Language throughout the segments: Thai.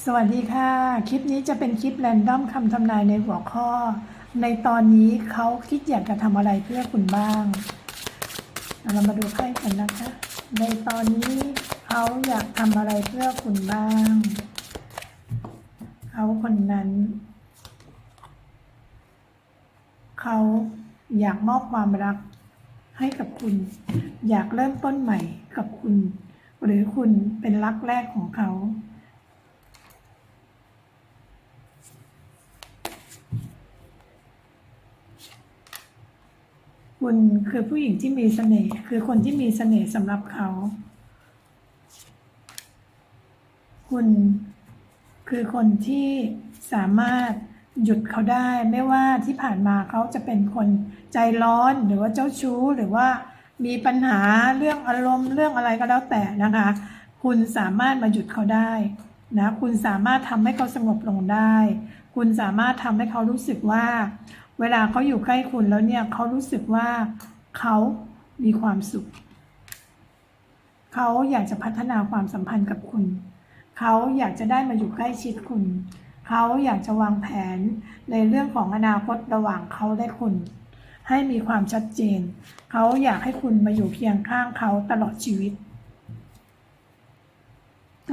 สวัสดีค่ะ คลิปนี้จะเป็นคลิปแรนดอมคำทำนายในหัวข้อ ในตอนนี้เขาคิดอยากจะทำอะไรเพื่อคุณบ้าง เรามาดูไพ่กันนะคะ ในตอนนี้เขาอยากทำอะไรเพื่อคุณบ้าง เขาคนนั้น เขาอยากมอบความรักให้กับคุณ อยากเริ่มต้นใหม่กับคุณ หรือคุณเป็นรักแรกของเขา คุณคือผู้หญิงที่มีเสน่ห์คือคนที่มีเสน่ห์สำหรับเขา คุณคือคนที่สามารถหยุดเขาได้ ไม่ว่าที่ผ่านมาเขาจะเป็นคนใจร้อนหรือว่าเจ้าชู้หรือว่ามีปัญหาเรื่องอารมณ์เรื่องอะไรก็แล้วแต่นะคะ คุณสามารถมาหยุดเขาได้นะคุณสามารถทำให้เขาสงบลงได้ คุณสามารถทำให้เขารู้สึกว่า เวลาเขาอยู่ใกล้คุณแล้วเนี่ยเขารู้สึกว่าเขามีความสุข เขาอยากจะพัฒนาความสัมพันธ์กับคุณ เขาอยากจะได้มาอยู่ใกล้ชิดคุณ เขาอยากจะวางแผนในเรื่องของอนาคตระหว่างเขาและคุณ ให้มีความชัดเจน เขาอยากให้คุณมาอยู่เคียงข้างเขาตลอดชีวิต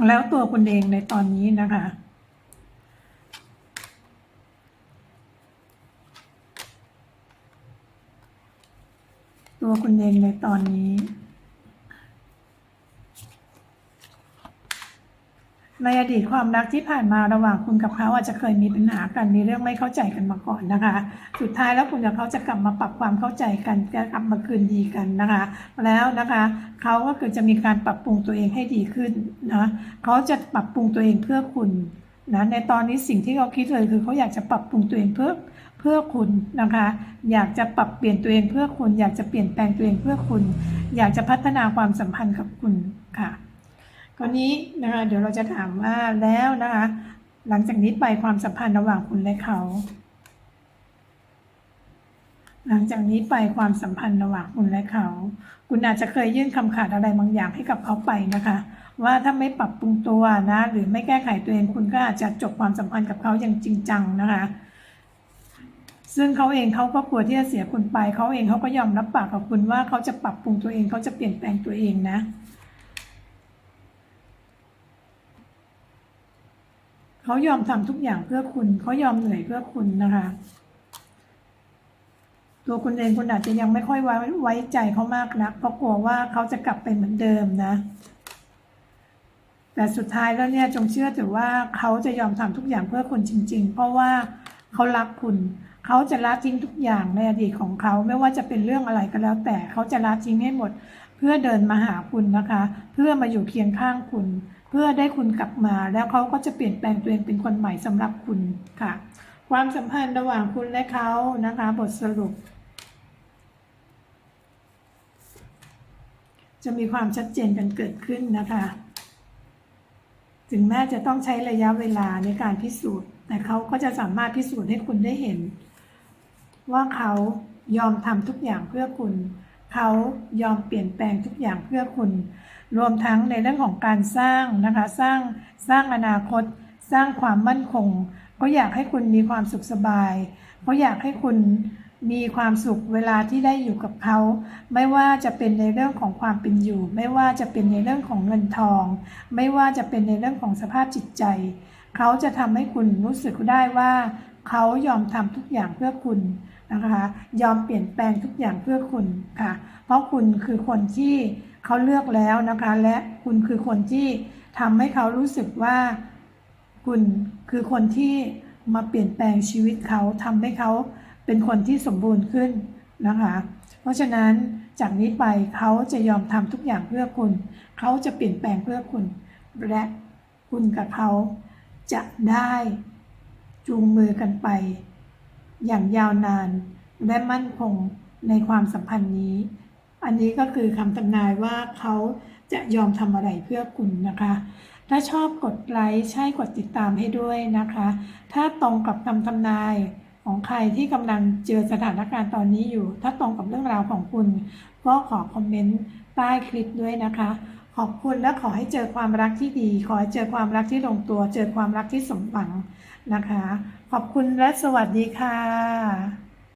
แล้วตัวคุณเองในตอนนี้นะคะ ตัวคุณเองในตอนนี้ ในอดีตความรักที่ผ่านมาระหว่างคุณกับเขาอาจจะเคยมีปัญหากันมีเรื่องไม่เข้าใจกันมาก่อนนะคะ สุดท้ายแล้วคุณกับเขาจะกลับมาปรับความเข้าใจกันจะกลับมาคืนดีกันนะคะ แล้วนะคะเขาก็คือจะมีการปรับปรุงตัวเองให้ดีขึ้นนะเขาจะปรับปรุงตัวเองเพื่อคุณ นะในตอนนี้สิ่งที่เขาคิดเลยคือเขาอยากจะปรับปรุงตัวเองเพื่อเพื่อคุณนะคะ อยากจะปรับเปลี่ยนตัวเองเพื่อคุณ อยากจะเปลี่ยนแปลงตัวเองเพื่อคุณ อยากจะพัฒนาความสัมพันธ์กับคุณค่ะคราวนี้นะคะเดี๋ยวเราจะถามว่าแล้วนะคะ หลังจากนี้ไปความสัมพันธ์ระหว่างคุณและเขา หลังจากนี้ไปความสัมพันธ์ระหว่างคุณและเขา คุณอาจจะเคยยื่นคำขาดอะไรบางอย่างให้กับเขาไปนะคะ ว่าถ้าไม่ปรับปรุงตัวนะ หรือไม่แก้ไขตัวเองคุณก็อาจจะจบความสัมพันธ์กับเขาอย่างจริงจังนะคะ ซึ่งเขาเองเขาก็กลัวที่จะเสียคุณไปเขาเองเขาก็ยอมรับปากกับคุณว่าเขาจะปรับปรุงตัวเองเขาจะเปลี่ยนแปลงตัวเองนะเขายอมทำทุกอย่างเพื่อคุณเขายอมเหนื่อยเพื่อคุณนะคะ ตัวคุณเองคุณอาจจะยังไม่ค่อยไว้ไว้ใจเขามากนักเพราะกลัวว่าเขาจะกลับไปเหมือนเดิมนะ แต่สุดท้ายแล้วเนี่ยจงเชื่อถือว่าเขาจะยอมทำทุกอย่างเพื่อคุณจริง ๆ เพราะว่าเขารักคุณ เขาจะละทิ้งทุกอย่างในอดีตของเขาไม่ว่าจะเป็นเรื่องอะไรก็แล้ว แต่เขาจะละทิ้งให้หมด เพื่อเดินมาหาคุณนะคะ เพื่อมาอยู่เคียงข้างคุณ เพื่อได้คุณกลับมา แล้วเขาก็จะเปลี่ยนแปลงตัวเองเป็นคนใหม่สำหรับคุณค่ะ ความสัมพันธ์ระหว่างคุณและเขานะคะ บทสรุป จะมีความชัดเจนกันเกิดขึ้นนะคะ ถึงแม้จะต้องใช้ระยะเวลาในการพิสูจน์ แต่เขาก็จะสามารถพิสูจน์ให้คุณได้เห็น ว่าเขายอมทำทุกอย่างเพื่อคุณ เขายอมเปลี่ยนแปลงทุกอย่างเพื่อคุณ รวมทั้งในเรื่องของการสร้างนะคะ สร้างสร้างอนาคต สร้างความมั่นคงเขาอยากให้คุณมีความสุขสบายเขาอยากให้คุณ มีความสุขเวลาที่ได้อยู่กับเขา ไม่ว่าจะเป็นในเรื่องของความเป็นอยู่ ไม่ว่าจะเป็นในเรื่องของเงินทอง ไม่ว่าจะเป็นในเรื่องของสภาพจิตใจ เขาจะทำให้คุณรู้สึกได้ว่าเขายอมทำทุกอย่างเพื่อคุณนะคะ ยอมเปลี่ยนแปลงทุกอย่างเพื่อคุณค่ะ เพราะคุณคือคนที่เขาเลือกแล้วนะคะ และคุณคือคนที่ทำให้เขารู้สึกว่า คุณคือคนที่มาเปลี่ยนแปลงชีวิตเขาทำให้เขา เป็นคนที่สมบูรณ์ขึ้นนะคะ เพราะฉะนั้นจากนี้ไปเขาจะยอมทำทุกอย่างเพื่อคุณ เขาจะเปลี่ยนแปลงเพื่อคุณ และคุณกับเขาจะได้จูงมือกันไป อย่างยาวนานและมั่นคงในความสัมพันธ์นี้ อันนี้ก็คือคำทำนายว่าเขาจะยอมทำอะไรเพื่อคุณนะคะ ถ้าชอบกดไลค์ใช่กดติดตามให้ด้วยนะคะ ถ้าตรงกับคำทำนาย ของใครที่กำลังเจอสถานการณ์ตอนนี้อยู่ ถ้าตรงกับเรื่องราวของคุณ ก็ขอคอมเมนต์ใต้คลิปด้วยนะคะ ขอบคุณและขอให้เจอความรักที่ดี ขอให้เจอความรักที่ลงตัว เจอความรักที่สมหวังนะคะ ขอบคุณและสวัสดีค่ะ